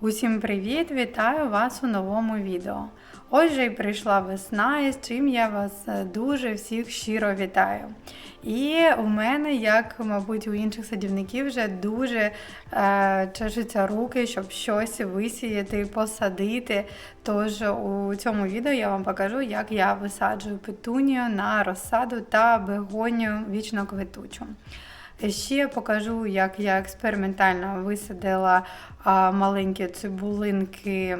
Усім привіт! Вітаю вас у новому відео. Ось й прийшла весна, і з чим я вас е, дуже всіх щиро вітаю. І у мене, як, мабуть, у інших садівників, вже дуже е, чешуться руки, щоб щось висіяти, посадити. Тож у цьому відео я вам покажу, як я висаджую петунію на розсаду та бегонію вічно квитучу. Ще покажу, як я експериментально висадила маленькі цибулинки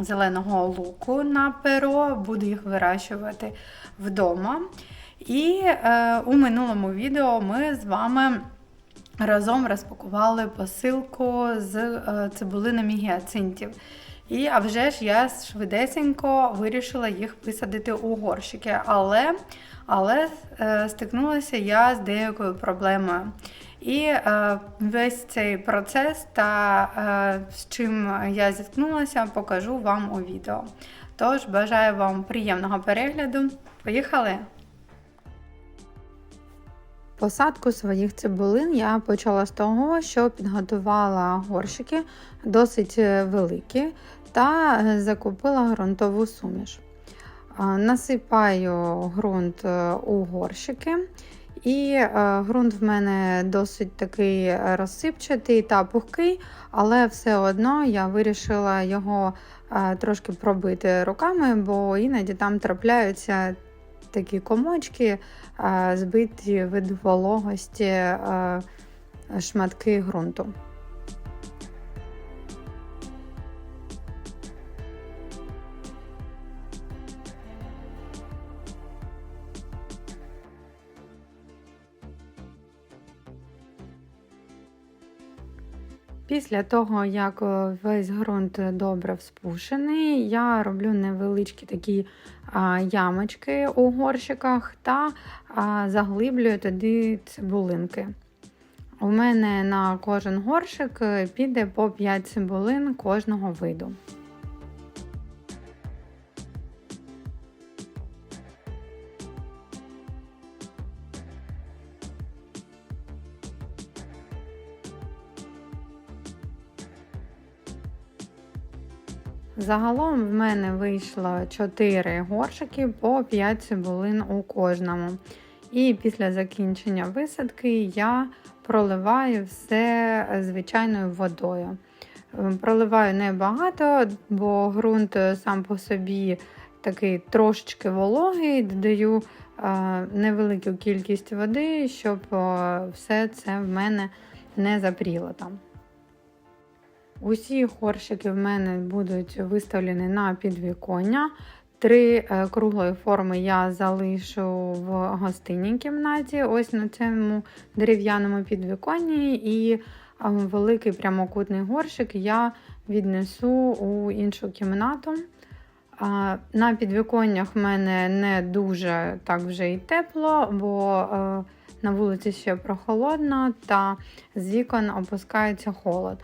зеленого луку на перо, буду їх вирощувати вдома. І е, у минулому відео ми з вами разом розпакували посилку з е, цибулинами гіацинтів. І а вже ж я швидесенько вирішила їх висадити у горщики. Але але е, стикнулася я з деякою проблемою. І е, весь цей процес та е, з чим я зіткнулася, покажу вам у відео. Тож бажаю вам приємного перегляду. Поїхали! Посадку своїх цибулин я почала з того, що підготувала горщики досить великі та е, закупила ґрунтову суміш. Насипаю ґрунт е, у горщики, і е, ґрунт в мене досить такий розсипчатий та пухкий, але все одно я вирішила його трошки пробити руками, бо іноді там трапляються такі комочки, збиті від вологості шматки ґрунту. Після того, як е, весь ґрунт добре вспушений, я роблю невеличкі такі ямочки у горщиках та заглиблюю туди цибулинки. У мене на кожен горщик е, піде по 5 цибулин кожного виду. Загалом в мене вийшло 4 горшики по 5 цибулин у кожному. І після закінчення висадки я проливаю все звичайною водою. Ем, проливаю небагато, бо ґрунт сам по собі такий трошечки вологий, додаю е, невелику кількість води, щоб все це в мене не запріло там. Усі горщики в мене будуть виставлені на підвіконня. Три е, круглої форми я залишу в гостинній кімнаті, ось на цьому дерев'яному підвіконні, і е, великий прямокутний горщик я віднесу у іншу кімнату. На підвіконнях в мене не дуже так вже і тепло, бо е, на вулиці ще прохолодно, та з вікон опускається холод.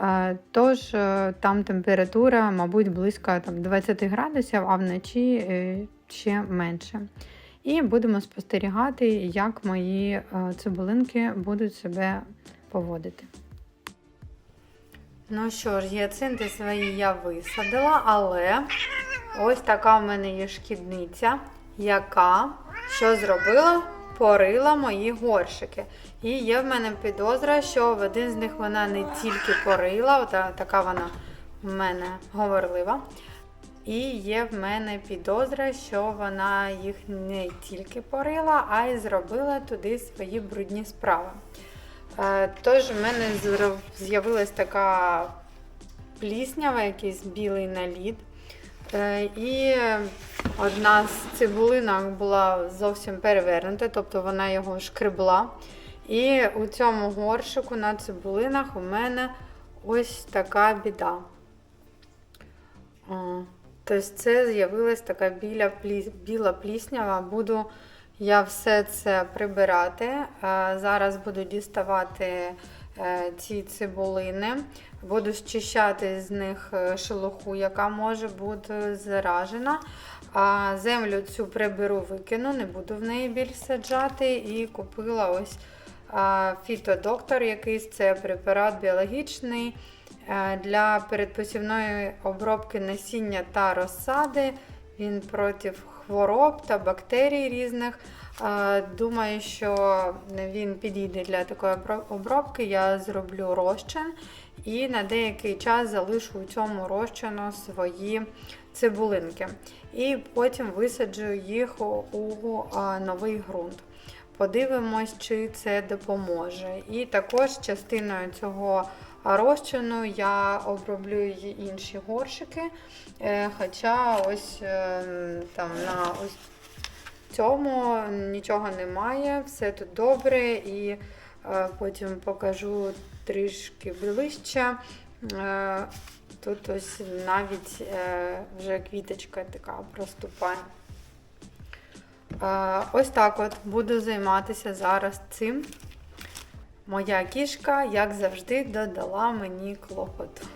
Е, тож е, там температура, мабуть, близько там, 20 градусів, а вночі е, ще менше. І будемо спостерігати, як мої цибулинки будуть себе поводити. Ну що ж, гіацинти свої я висадила, але ось така в мене є шкідниця, яка що зробила? Порила мої горшики. І є в мене підозра, що в один з них вона не тільки порила, от така вона в мене говорлива. І є в мене підозра, що вона їх не тільки порила, а й зробила туди свої брудні справи. Е, тож, в мене з'явилась така пліснява, якийсь білий наліт. Е, і одна з цибулинок була зовсім перевернута, тобто вона його шкребла. І у цьому горшику на цибулинах у мене ось така біда. Тобто це з'явилась така біля, біла пліснява. Буду я все це прибирати. Е, зараз буду діставати ці цибулини. Буду зчищати з них е, шелуху, яка може бути заражена. А Землю цю приберу, викину, не буду в неї більш саджати. І купила ось фітодоктор, якийсь це препарат біологічний, Е, Для передпосівної обробки насіння та розсади він проти хвороб та бактерій різних. Думаю, що він підійде для такої обробки. Я зроблю розчин і на деякий час залишу у цьому розчину свої цибулинки. І потім висаджу їх у новий ґрунт. Подивимось, чи це допоможе. І також частиною цього розчину я оброблю й інші горшики. Е, Хоча ось е, там на ось цьому нічого немає, все тут добре, і е, потім покажу трішки ближче. Тут ось навіть вже квіточка така проступає. Ось так от буду займатися зараз цим. Моя кішка, як завжди, додала мені клопоту.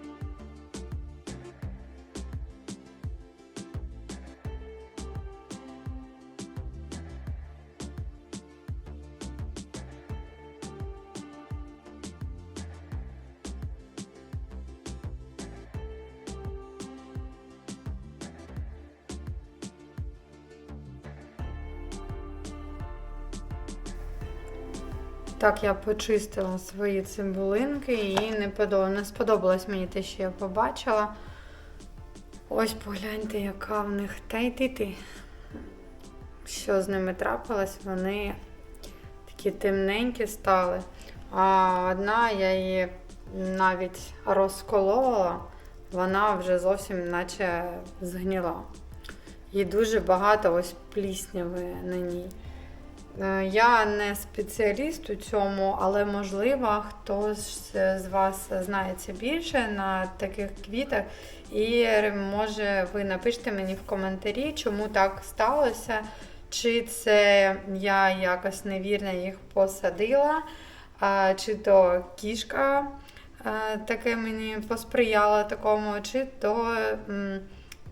Так, я почистила свої цибулинки і не, подо... не сподобалось мені те, що я побачила. Ось погляньте, яка в них та й ти. Що з ними трапилось, вони такі темненькі стали. А одна я її навіть розколола, вона вже зовсім наче згніла. І дуже багато ось плісняви на ній. Е, Я не спеціаліст у цьому, але можливо хтось з вас знається більше на таких квітах. І може ви напишете мені в коментарі, чому так сталося. Чи це я якось невірно їх посадила, чи то кішка е, таке мені посприяла такому, чи то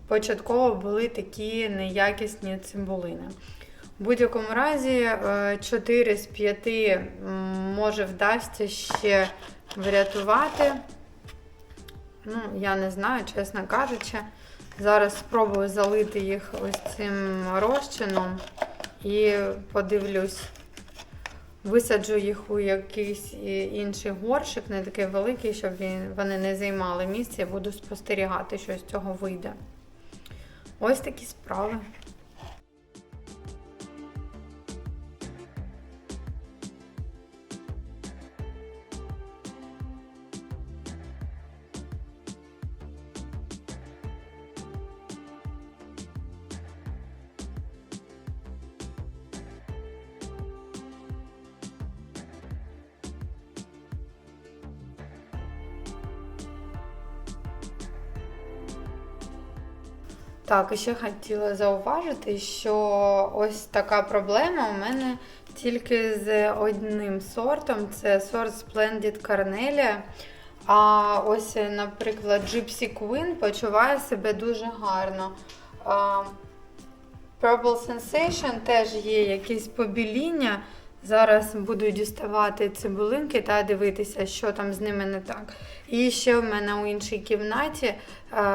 початково були такі неякісні цибулини. В будь-якому разі 4 з 5 може вдасться ще врятувати. Ну, я не знаю, чесно кажучи. Зараз спробую залити їх ось цим розчином і подивлюсь. Висаджу їх у якийсь інший горшик, не такий великий, щоб вони не займали місце. Я буду спостерігати, що з цього вийде. Ось такі справи. Так, і ще хотіла зауважити, що ось така проблема у мене тільки з одним сортом це сорт Splendid Carnelia. А ось, наприклад, Gypsy Queen почуває себе дуже гарно. Purple Sensation теж є якісь побіління. Зараз буду діставати цибулинки та дивитися, що там з ними не так. І ще в мене у іншій кімнаті е,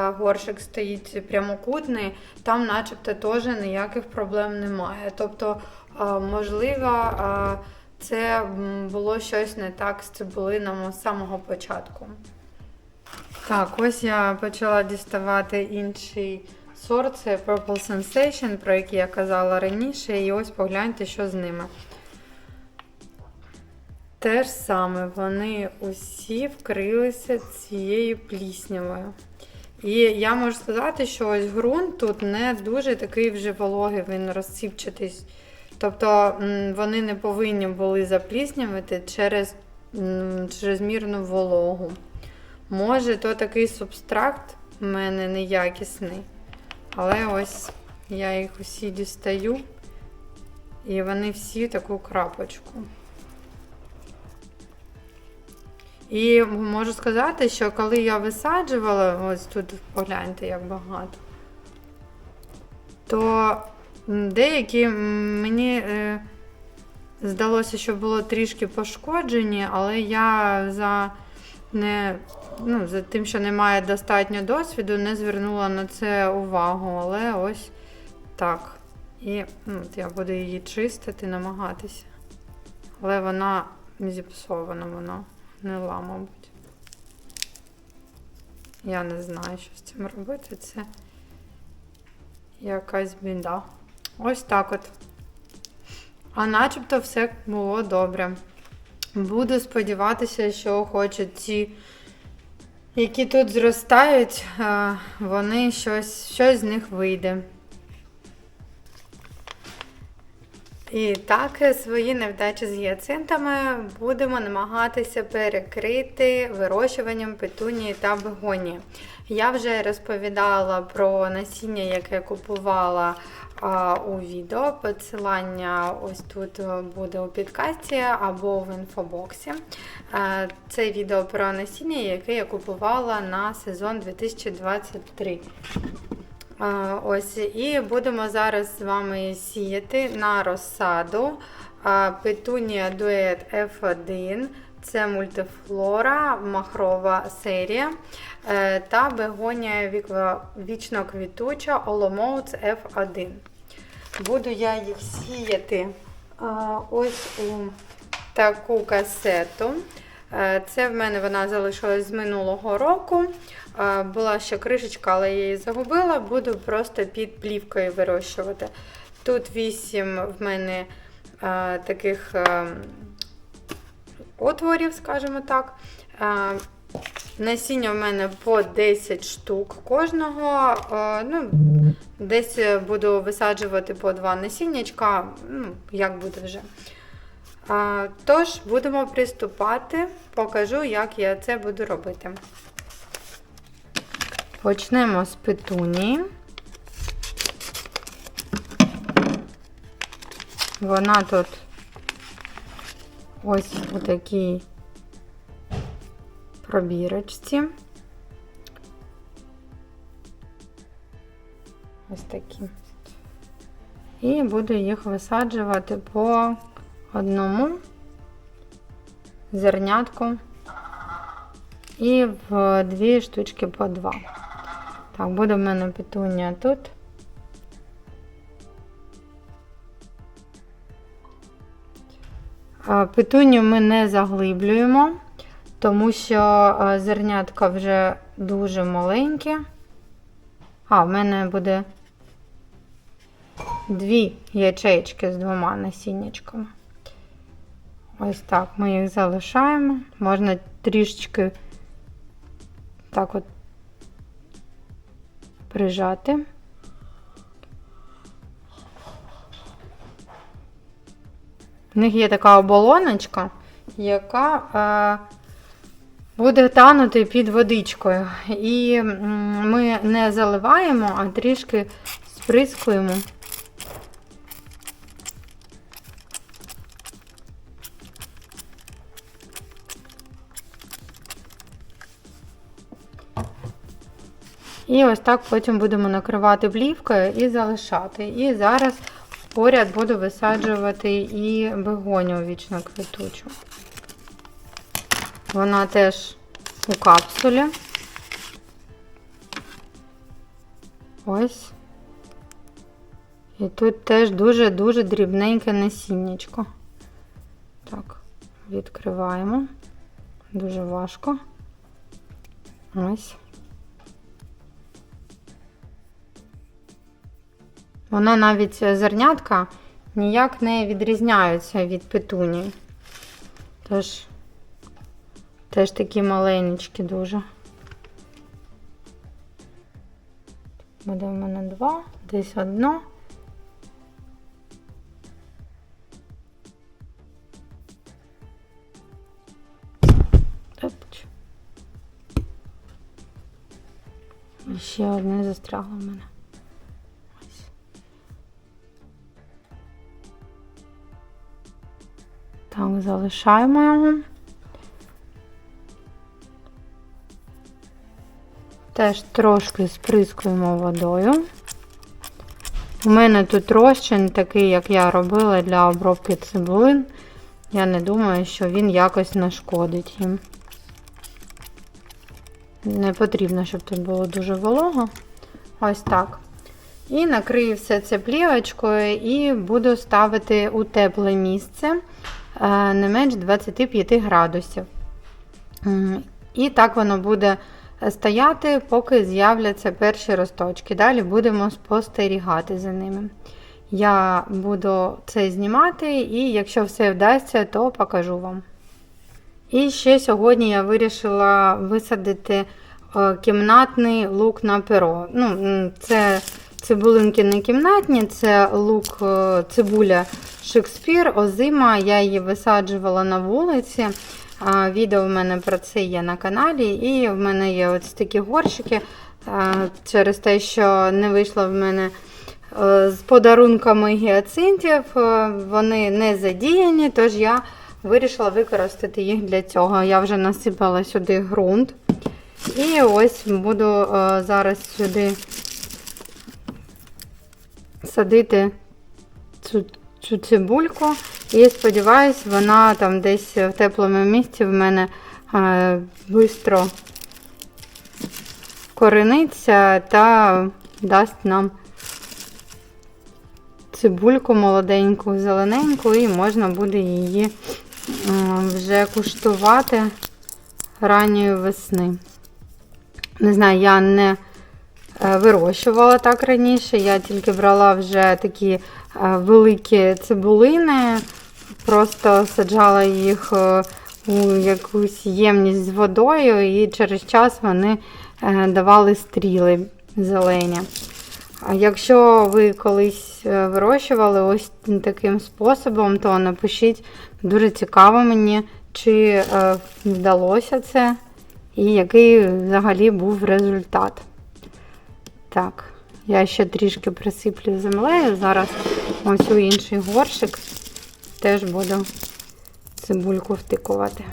горшик стоїть прямокутний, там начебто теж ніяких проблем немає. Тобто, е, можливо, е, це було щось не так з цибулинами з самого початку. Так, ось я почала діставати інший сорт, це Purple Sensation, про який я казала раніше, і ось погляньте, що з ними. Те ж саме, вони усі вкрилися цією пліснявою. І я можу сказати, що ось ґрунт тут не дуже такий вже вологий, він розсипчатий. Тобто вони не повинні були запліснявити через чрезмірну вологу. Може, то такий субстракт в мене неякісний. Але ось я їх усі дістаю, і вони всі таку крапочку. І можу сказати, що коли я висаджувала, ось тут погляньте, як багато, то деякі мені е, здалося, що було трішки пошкоджені, але я за ну, за тим, що немає достатньо досвіду, не звернула на це увагу. Але ось так. І ну, я буду її чистити, намагатися. Але вона зіпсована, вона гнила, мабуть. Я не знаю, що з цим робити. Це якась біда. Ось так от. А начебто все було добре. Буду сподіватися, що хоч ці, які тут зростають, е, вони щось, щось з них вийде. І так, свої невдачі з гіацинтами будемо намагатися перекрити вирощуванням петунії та бегонії. Я вже розповідала про насіння, яке купувала а, у відео. Посилання ось тут буде у підкасті або в інфобоксі. А, Це відео про насіння, яке я купувала на сезон 2023. Ось і будемо зараз з вами сіяти на розсаду петунія дует F1. Це мультифлора, махрова серія е, та бегонія вічно квітуча Olomouc F1. Буду я їх сіяти ось у таку касету. Е, Це в мене вона залишилась з минулого року. Е, Була ще кришечка, але я її загубила. Буду просто під плівкою вирощувати. Тут 8 в мене е, таких отворів, скажімо так. Насіння в мене по 10 штук кожного. Ну, десь буду висаджувати по два насіннячка, ну, як буде вже. Тож, будемо приступати, покажу, як я це буду робити. Почнемо з петунії. Вона тут ось у такій пробірочці. Ось такі. І буду їх висаджувати по одному зернятку і в дві штучки по два. Так, буде в мене петунія тут. А, Петунію ми не заглиблюємо, тому що зернятка вже дуже маленькі. А, в мене буде дві ячейки з двома насіннячками. Ось так ми їх залишаємо. Можна трішечки так от прижати. В них є така оболоночка, яка е, буде танути під водичкою. І ми не заливаємо, а трішки сприскуємо. І ось так потім будемо накривати плівкою і залишати. І зараз поряд буду висаджувати і бегоню вічно квітучу. Вона теж у капсулі. Ось. І тут теж дуже-дуже дрібненьке насіннячко. Так, відкриваємо. Дуже важко. Ось. Вона навіть зернятка ніяк не відрізняються від петунії. Тож, теж такі маленькі дуже. Буде в мене два, десь одно. Ще одне застрягло в мене. Так, залишаємо його. Теж трошки сприскуємо водою. У мене тут розчин такий, як я робила для обробки цибулин. Я не думаю, що він якось нашкодить їм. Не потрібно, щоб тут було дуже волого. Ось так. І накрию все це плівочкою і буду ставити у тепле місце не менш 25 градусів. І так воно буде стояти, поки з'являться перші росточки. Далі будемо спостерігати за ними. Я буду це знімати, і якщо все вдасться, то покажу вам. І ще сьогодні я вирішила висадити е, кімнатний лук на перо. Ну, це цибулинки не кімнатні, це лук е, цибуля Шекспір, озима. Я її висаджувала на вулиці. Відео в мене про це є на каналі, і в мене є ось такі горщики. Через те, що не вийшло в мене е, з подарунками гіацинтів, е, вони не задіяні, тож я вирішила використати їх для цього. Я вже насипала сюди ґрунт. І ось буду зараз сюди садити цю, цю цибульку. І сподіваюсь, вона там десь в теплому місці в мене е, швидко корениться та дасть нам цибульку молоденьку, зелененьку, і можна буде її е, вже куштувати ранньої весни. Не знаю, я не е, вирощувала так раніше, я тільки брала вже такі е, великі цибулини, просто саджала їх е, у якусь ємність з водою, і через час вони е, давали стріли зелені. А якщо ви колись е, вирощували ось таким способом, то напишіть дуже цікаво мені, чи е, вдалося це, і який взагалі був результат. Так, я ще трішки присиплю землею. Зараз ось у інший горшик теж буду цибульку втикувати.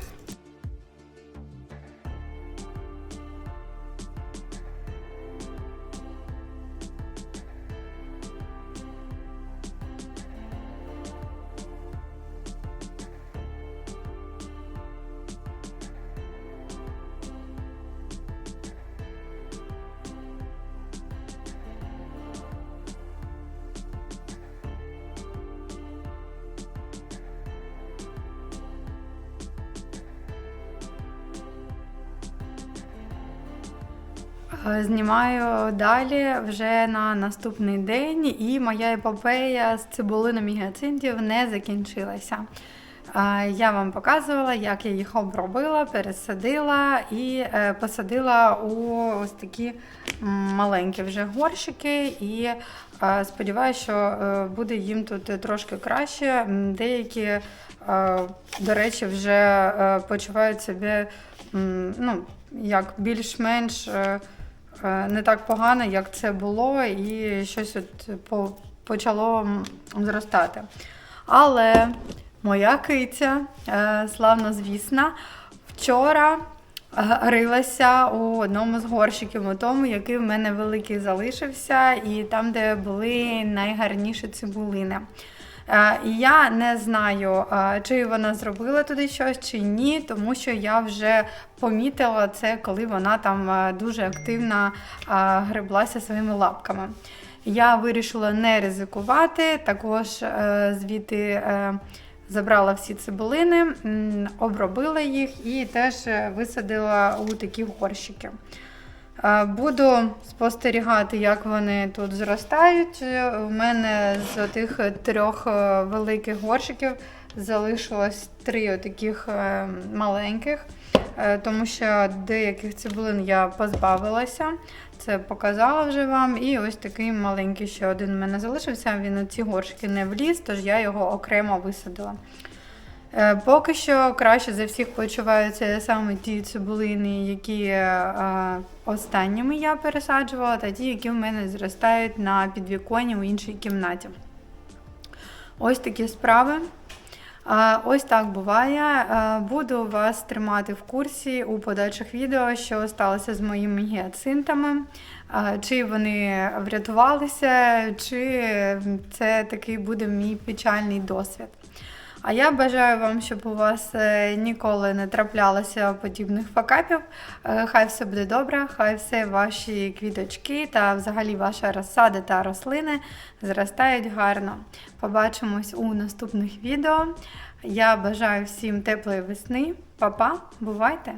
Знімаю далі вже на наступний день, і моя епопея з цибулином і гіацинтів не закінчилася. Е, Я вам показувала, як я їх обробила, пересадила і е, посадила у ось такі маленькі вже горщики. І е, сподіваюся, що е, буде їм тут трошки краще. Деякі, е, до речі, вже е, почувають себе ну, як більш-менш. Е, не так погано, як це було, і щось от по- почало зростати. Але моя киця, е, славно звісна, вчора е, рилася у одному з горщиків, у тому, який в мене великий залишився, і там, де були найгарніші цибулини. Е, І я не знаю, е, чи вона зробила туди щось, чи ні, тому що я вже помітила це, коли вона там е, дуже активно греблася своїми лапками. Я вирішила не ризикувати, також звідти забрала всі цибулини, обробила їх і теж висадила у такі горщики. Е, Буду спостерігати, як вони тут зростають. Е, У мене з тих трьох е, великих горщиків залишилось три таких маленьких, е, тому що деяких цибулин я позбавилася. Це показала вже вам. І ось такий маленький ще один в мене залишився. Він у ці горщики не вліз, тож я його окремо висадила. Е, Поки що краще за всіх почуваються саме ті цибулини, які е, останніми я пересаджувала, та ті, які в мене зростають на підвіконні у іншій кімнаті. Ось такі справи. Е, Ось так буває. Е, Буду вас тримати в курсі у подальших відео, що сталося з моїми гіацинтами, е, чи вони врятувалися, чи це такий буде мій печальний досвід. А я бажаю вам, щоб у вас е, ніколи не траплялося подібних факапів. Е, Хай все буде добре, хай все ваші квіточки та взагалі ваша розсада та рослини зростають гарно. Побачимось у наступних відео. Я бажаю всім теплої весни. Па-па, бувайте!